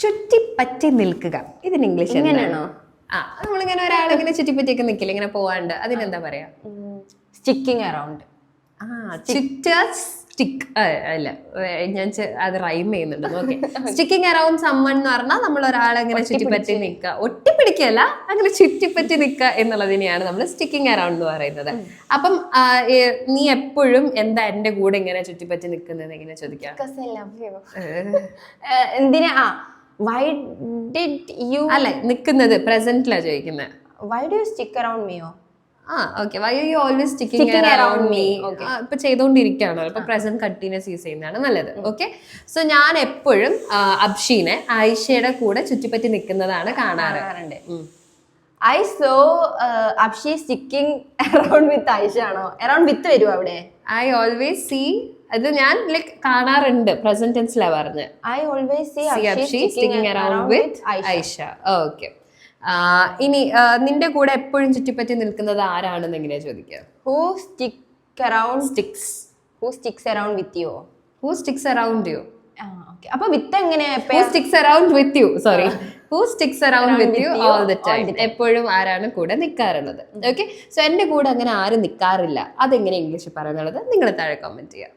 ചുറ്റിപ്പറ്റി നിൽക്കുക. ഇതിന് ഇംഗ്ലീഷ് എങ്ങനെയാണോ? ആ നമ്മളിങ്ങനെ ഒരാളിങ്ങനെ ചുറ്റിപ്പറ്റിയൊക്കെ നിൽക്കില്ല ഇങ്ങനെ പോവാണ്ട്. അതിനെന്താ പറയാ? സ്റ്റിക്കിങ് അറൗണ്ട് ആ ചുറ്റ സ്റ്റിക്ക് അല്ല ഞാൻ അത് റൈം ചെയ്യുന്നുണ്ട്. ഓക്കെ സ്റ്റിക്കിങ് അറൌണ്ട് സമ്മൺ എന്ന് പറഞ്ഞാൽ നമ്മൾ ഒരാളെ ഇങ്ങനെ ചുറ്റിപ്പറ്റി നിൽക്കുക. ഒട്ടിപ്പിടിക്കല്ല അങ്ങനെ ചുറ്റിപ്പറ്റി നിൽക്കുക എന്നുള്ളതിനെയാണ് നമ്മൾ സ്റ്റിക്കിങ് അറൗണ്ട് എന്ന് പറയുന്നത്. അപ്പം നീ എപ്പോഴും എന്താ എന്റെ കൂടെ ഇങ്ങനെ ചുറ്റിപ്പറ്റി നിൽക്കുന്നത് എങ്ങനെ ചോദിക്കാം എന്തിനാ? ആ വൈ ഡിഡ് യു അല്ലെ നിൽക്കുന്നത് പ്രസന്റിലാണ് ചോദിക്കുന്നത് why do you stick around me ആ okay why you always sticking Sticking around around me me. ഇപ്പൊ ചെയ്തുകൊണ്ടിരിക്കുകയാണോ ഇപ്പൊ പ്രസന്റ് കണ്ടിന്യൂസ് യൂസ് ചെയ്യുന്നതാണ് നല്ലത്. ഓക്കെ സോ ഞാൻ എപ്പോഴും അബ്ഷീനെ ആയിഷയുടെ കൂടെ ചുറ്റിപ്പറ്റി നിൽക്കുന്നതാണ് കാണാറ്. കാണാറുണ്ട്. ഐ സോ അബ്ഷി സ്റ്റിക്കിംഗ് അറൗണ്ട് വിത്ത് ആയിഷ ആണോ അറൗണ്ട് വിത്ത് വരുമോ അവിടെ? ഐ ഓൾവേസ് സീ അത് ഞാൻ ലൈക്ക് കാണാറുണ്ട് പ്രസന്റ് ടെൻസിലാ പറഞ്ഞ്. I always see with Aisha okay ഇനി നിന്റെ കൂടെ എപ്പോഴും ചുറ്റിപ്പറ്റി നിൽക്കുന്നത് ആരാണെന്ന് എങ്ങനെയാ ചോദിക്കുക who stick around sticks who sticks around with you who sticks around you okay അപ്പൊ വിത്ത് എങ്ങനെയാ who sticks around with you sorry who sticks around with you all the time എപ്പോഴും ആരാണ് കൂടെ നിൽക്കാറുള്ളത് ഓക്കെ സോ എന്റെ കൂടെ അങ്ങനെ ആരും നിൽക്കാറില്ല അതെങ്ങനെ ഇംഗ്ലീഷിൽ പറയുന്നുള്ളത് നിങ്ങൾ താഴെ കമന്റ് ചെയ്യാം.